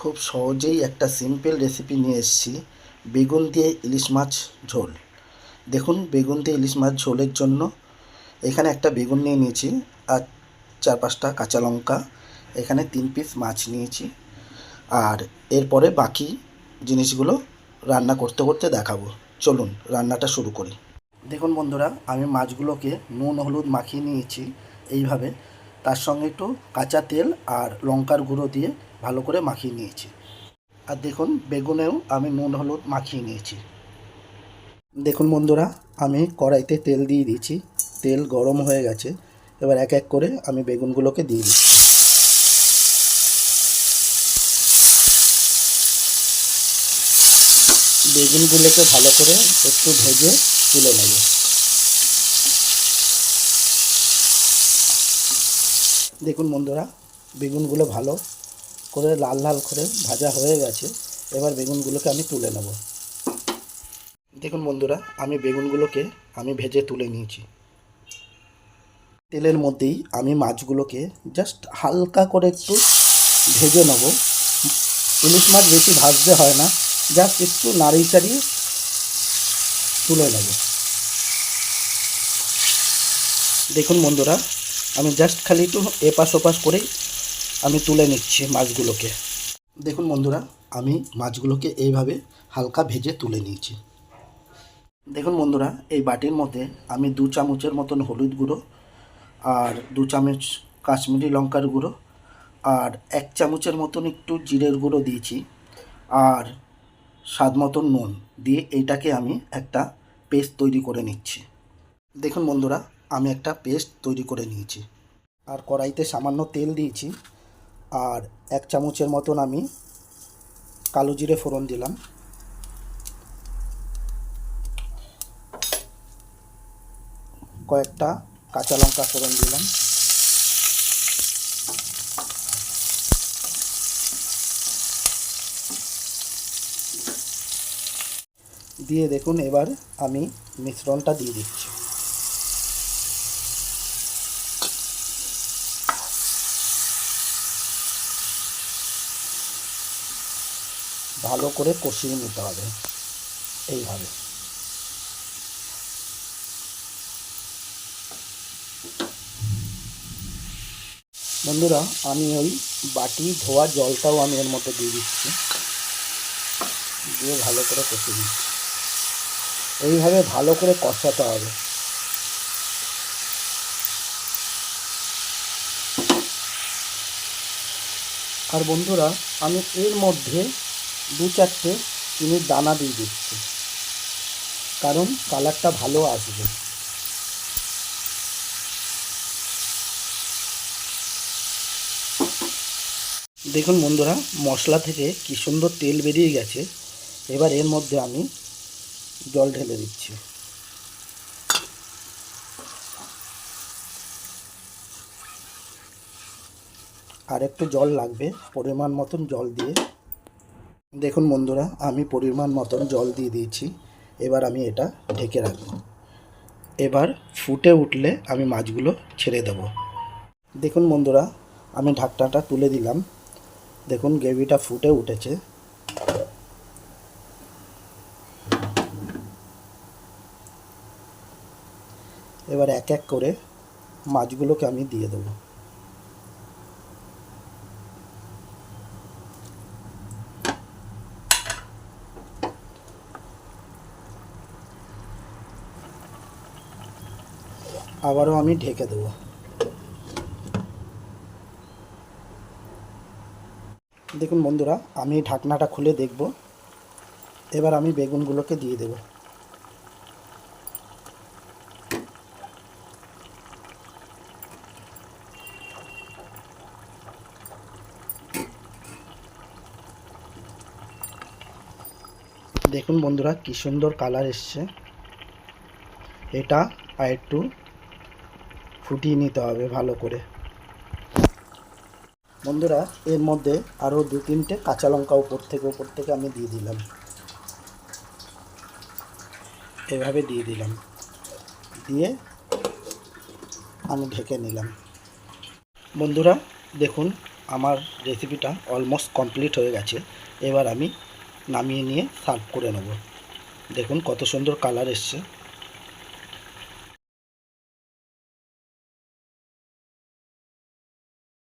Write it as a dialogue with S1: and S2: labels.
S1: খুব সহজেই একটা সিম্পল রেসিপি নিয়ে এসেছি। বেগুন দিয়ে ইলিশ মাছ ঝোল। দেখুন, বেগুন দিয়ে ইলিশ মাছ ঝোলের জন্য এখানে একটা বেগুন নিয়ে নিয়েছি আর চার পাঁচটা কাঁচা লঙ্কা। এখানে তিন পিস মাছ নিয়েছি। আর এরপরে বাকি জিনিসগুলো রান্না করতে করতে দেখাবো। চলুন, রান্নাটা শুরু করি। দেখুন বন্ধুরা, আমি মাছগুলোকে নুন, হলুদ মাখিয়ে নিয়েছি। এইভাবে তার সঙ্গে একটু কাঁচা তেল আর লঙ্কার গুঁড়ো দিয়ে ভালো করে মাখিয়ে নিয়েছি। আর দেখুন, বেগুনেও আমি নুন, হলুদ মাখিয়ে নিয়েছি। দেখুন বন্ধুরা, আমি কড়াইতে তেল দিয়ে দিয়েছি। তেল গরম হয়ে গেছে। এবার এক এক করে আমি বেগুনগুলোকে দিয়ে দিচ্ছি। বেগুনগুলোকে ভালো করে একটু ভেজে তুলে নেব। দেখুন বন্ধুরা, বেগুনগুলো ভালো করে লাল লাল করে ভাজা হয়ে গেছে। এবার বেগুনগুলোকে আমি তুলে নেব। দেখুন বন্ধুরা, আমি বেগুনগুলোকে আমি ভেজে তুলে নিয়েছি। তেলের মধ্যেই আমি মাছগুলোকে জাস্ট হালকা করে একটু ভেজে নেব। ইলিশ মাছ বেশি ভাজতে হয় না জাস্ট একটু নাড়িয়ে চাড়িয়ে তুলে নেব। দেখুন বন্ধুরা আমি জাস্ট খালি একটু এপাশ ওপাশ করেই আমি তুলে নিচ্ছি মাছগুলোকে। দেখুন বন্ধুরা, আমি মাছগুলোকে এইভাবে হালকা ভেজে তুলে নিয়েছি। দেখুন বন্ধুরা, এই বাটির মধ্যে আমি দু চামচের মতন হলুদ গুঁড়ো আর দু চামচ কাশ্মীরি লঙ্কার গুঁড়ো আর এক চামচের মতন একটু জিরের গুঁড়ো দিয়েছি আর স্বাদ মতন নুন দিয়ে এইটাকে আমি একটা পেস্ট তৈরি করে নিচ্ছি। দেখুন বন্ধুরা আমি একটা পেস্ট তৈরি করে নিয়েছি। আর কড়াইতে সামান্য তেল দিয়েছি। আর এক চামচের মতন আমি কালো জিরে ফোড়ন দিলাম। কয়েকটা কাঁচা লঙ্কা ফোড়ন দিলাম। দিয়ে দেখুন, এবার আমি মিশ্রণটা দিয়ে দিচ্ছি। ভালো করে কষিয়ে নিতে হবে। এইভাবে। বন্ধুরা, আমি ওই বাটি ধোয়া জলটাও আমি এর মধ্যে দিয়ে দিচ্ছি। দিয়ে ভালো করে কষে দিচ্ছি এইভাবে ভালো করে কষাতে হবে। আর বন্ধুরা, আমি এর মধ্যে দু চারটে চিনির দানা দিয়ে দিচ্ছি। কারণ কালারটা ভালো আসবে। দেখুন বন্ধুরা, মশলা থেকে কি সুন্দর তেল বেরিয়ে গেছে। এবার এর মধ্যে আমি জল ঢেলে দিচ্ছি। আর একটু জল লাগবে, পরিমাণ মতন জল দিয়ে দেখুন বন্ধুরা, আমি পরিমাণ মতন জল দিয়ে দিয়েছি। এবার আমি এটা ঢেকে রাখব। এবার ফুটে উঠলে আমি মাছগুলো ছেড়ে দেব। দেখুন বন্ধুরা, আমি ঢাকনাটা তুলে দিলাম। দেখুন গ্রেভিটা ফুটে উঠেছে। এবার এক এক করে মাছগুলোকে আমি দিয়ে দেবো। আবারও আমি ঢেকে দেবো। দেখুন বন্ধুরা, আমি ঢাকনাটা খুলে দেখব। এবার আমি বেগুনগুলোকে দিয়ে দেব। দেখুন বন্ধুরা, কি সুন্দর কালার এসছে। এটা আর একটু ফুটিয়ে নিতে হবে ভালো করে। বন্ধুরা, এর মধ্যে আরও দু তিনটে কাঁচা লঙ্কা উপর থেকে উপর থেকে আমি দিয়ে দিলাম। এভাবে দিয়ে দিলাম। দিয়ে আমি ঢেকে নিলাম। বন্ধুরা, দেখুন, আমার রেসিপিটা অলমোস্ট কমপ্লিট হয়ে গেছে। এবার আমি নামিয়ে নিয়ে সার্ভ করে নেব। দেখুন, কত সুন্দর কালার এসছে।